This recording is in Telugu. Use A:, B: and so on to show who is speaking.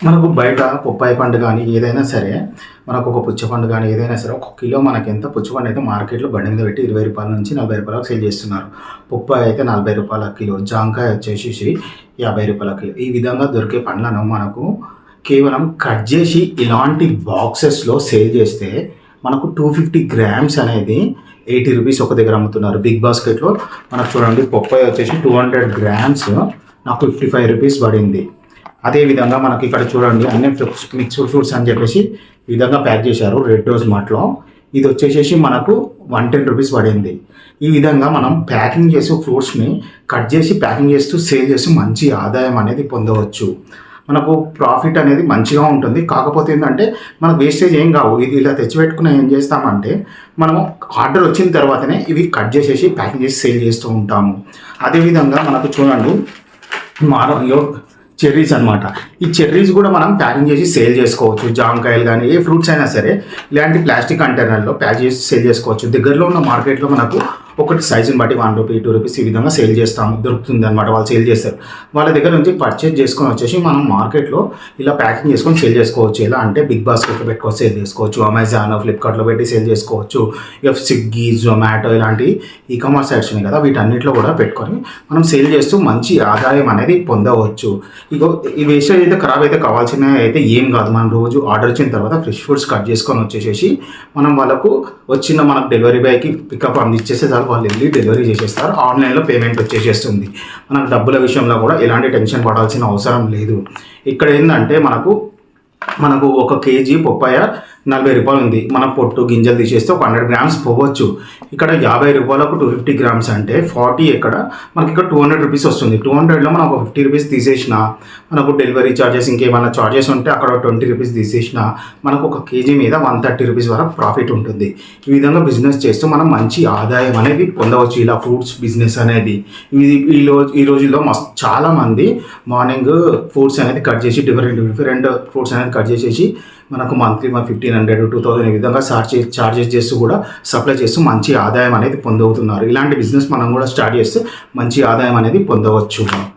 A: మనకు బయట బొప్పాయి పండు కానీ ఏదైనా సరే మనకు ఒక పుచ్చపండు కానీ ఏదైనా సరే ఒక కిలో మనకి ఎంత పుచ్చపండు అయితే మార్కెట్లో బండి మీద పెట్టి ఇరవై రూపాయల నుంచి నలభై రూపాయలకు సేల్ చేస్తున్నారు. బొప్పాయి అయితే నలభై రూపాయల కిలో జాంకాయ వచ్చేసి యాభై రూపాయల కిలో. ఈ విధంగా దొరికే పండ్లను మనకు కేవలం కట్ చేసి ఇలాంటి బాక్సెస్లో సేల్ చేస్తే మనకు టూ ఫిఫ్టీ గ్రామ్స్ అనేది ఎయిటీ రూపీస్ ఒక దగ్గర అమ్ముతున్నారు. బిగ్ బాస్కెట్లో మనకు చూడండి బొప్పాయి వచ్చేసి టూ హండ్రెడ్ గ్రామ్స్ నాకు ఫిఫ్టీ ఫైవ్ రూపీస్ పడింది. అదేవిధంగా మనకి ఇక్కడ చూడండి అన్ని మిక్స్డ్ ఫ్రూట్స్ అని చెప్పేసి ఈ విధంగా ప్యాక్ చేశారు రెడ్ రోజ్ మాటలో ఇది వచ్చేసేసి మనకు వన్ టెన్ రూపీస్ పడింది. ఈ విధంగా మనం ప్యాకింగ్ చేసి ఫ్రూట్స్ని కట్ చేసి ప్యాకింగ్ చేస్తూ సేల్ చేస్తూ మంచి ఆదాయం అనేది పొందవచ్చు. మనకు ప్రాఫిట్ అనేది మంచిగా ఉంటుంది. కాకపోతే ఏంటంటే మనకు వేస్టేజ్ ఏం కావు. ఇది ఇలా తెచ్చిపెట్టుకుని ఏం చేస్తామంటే మనము ఆర్డర్ వచ్చిన తర్వాతనే ఇవి కట్ చేసేసి ప్యాకింగ్ చేసి సేల్ చేస్తూ ఉంటాము. అదేవిధంగా మనకు చూడండి మార చెర్రీస్ అన్నమాట. ఈ చెర్రీస్ కూడా మనం ప్యాకింగ్ చేసి సేల్ చేసుకోవచ్చు. జామకాయలు కానీ ఏ ఫ్రూట్స్ అయినా సరే ఇలాంటి ప్లాస్టిక్ కంటైనర్లో ప్యాక్ చేసి సేల్ చేసుకోవచ్చు. దగ్గరలో ఉన్న మార్కెట్లో మనకు ఒకటి సైజుని బట్టి వన్ రూపీ టూ రూపీస్ ఈ విధంగా సేల్ చేస్తాము. దొరుకుతుంది అనమాట వాళ్ళు సేల్ చేస్తారు. వాళ్ళ దగ్గర నుంచి పర్చేజ్ చేసుకొని వచ్చేసి మనం మార్కెట్లో ఇలా ప్యాకింగ్ చేసుకొని సేల్ చేసుకోవచ్చు. ఎలా అంటే బిగ్ బాస్కెట్లో పెట్టుకొని సేల్ చేసుకోవచ్చు. అమెజాన్ ఫ్లిప్కార్ట్లో పెట్టి సేల్ చేసుకోవచ్చు. ఇక స్విగ్గీ జొమాటో ఇలాంటి ఈ కామర్స్ సైట్స్ ఉన్నాయి కదా వీటన్నిటిలో కూడా పెట్టుకొని మనం సేల్ చేస్తూ మంచి ఆదాయం అనేది పొందవచ్చు. ఇగో ఈ వేస్టేజ్ అయితే ఖరాబ్ అయితే కావాల్సిన అయితే ఏం కాదు. మనం రోజు ఆర్డర్ ఇచ్చిన తర్వాత ఫ్రెష్ ఫుడ్స్ కట్ చేసుకొని వచ్చేసేసి మనం వాళ్ళకు వచ్చిన మనకు డెలివరీ బాయ్కి పికప్ అందించేస్తే చాలు. వాళ్ళు వెళ్ళి డెలివరీ చేసేస్తారు. ఆన్లైన్లో పేమెంట్ వచ్చేసేస్తుంది. మనకు డబ్బుల విషయంలో కూడా ఎలాంటి టెన్షన్ పడాల్సిన అవసరం లేదు. ఇక్కడ ఏంటంటే మనకు మనకు ఒక కేజీ పొప్పాయ నలభై రూపాయలు ఉంది. మనం పొట్టు గింజలు తీసేస్తే ఒక హండ్రెడ్ గ్రామ్స్ పోవచ్చు. ఇక్కడ యాభై రూపాయలకు టూ ఫిఫ్టీ గ్రామ్స్ అంటే ఫార్టీ ఇక్కడ మనకి ఇక్కడ టూ హండ్రెడ్ రూపీస్ వస్తుంది. టూ హండ్రెడ్లో మనం ఒక ఫిఫ్టీ రూపీస్ తీసేసిన మనకు డెలివరీ ఛార్జెస్ ఇంకేమైనా ఛార్జెస్ ఉంటే అక్కడ ట్వంటీ రూపీస్ తీసేసిన మనకు ఒక కేజీ మీద వన్ థర్టీ రూపీస్ వరకు ప్రాఫిట్ ఉంటుంది. ఈ విధంగా బిజినెస్ చేస్తూ మనం మంచి ఆదాయం అనేది పొందవచ్చు. ఇలా ఫ్రూట్స్ బిజినెస్ అనేది. ఇది ఈ రోజు ఈ రోజుల్లో మస్తు చాలామంది మార్నింగ్ ఫ్రూట్స్ అనేది కట్ చేసి డిఫరెంట్ డిఫరెంట్ ఫ్రూట్స్ అనేది కట్ చేసేసి మనకు మంత్లీ మన ఫిఫ్టీన్ హండ్రెడ్ టూ థౌసండ్ ఈ విధంగా చార్జ్ చార్జెస్ చేస్తూ కూడా సప్లై చేస్తూ మంచి ఆదాయం అనేది పొందవుతున్నారు. ఇలాంటి బిజినెస్ మనం కూడా స్టార్ట్ చేస్తే మంచి ఆదాయం అనేది పొందవచ్చు.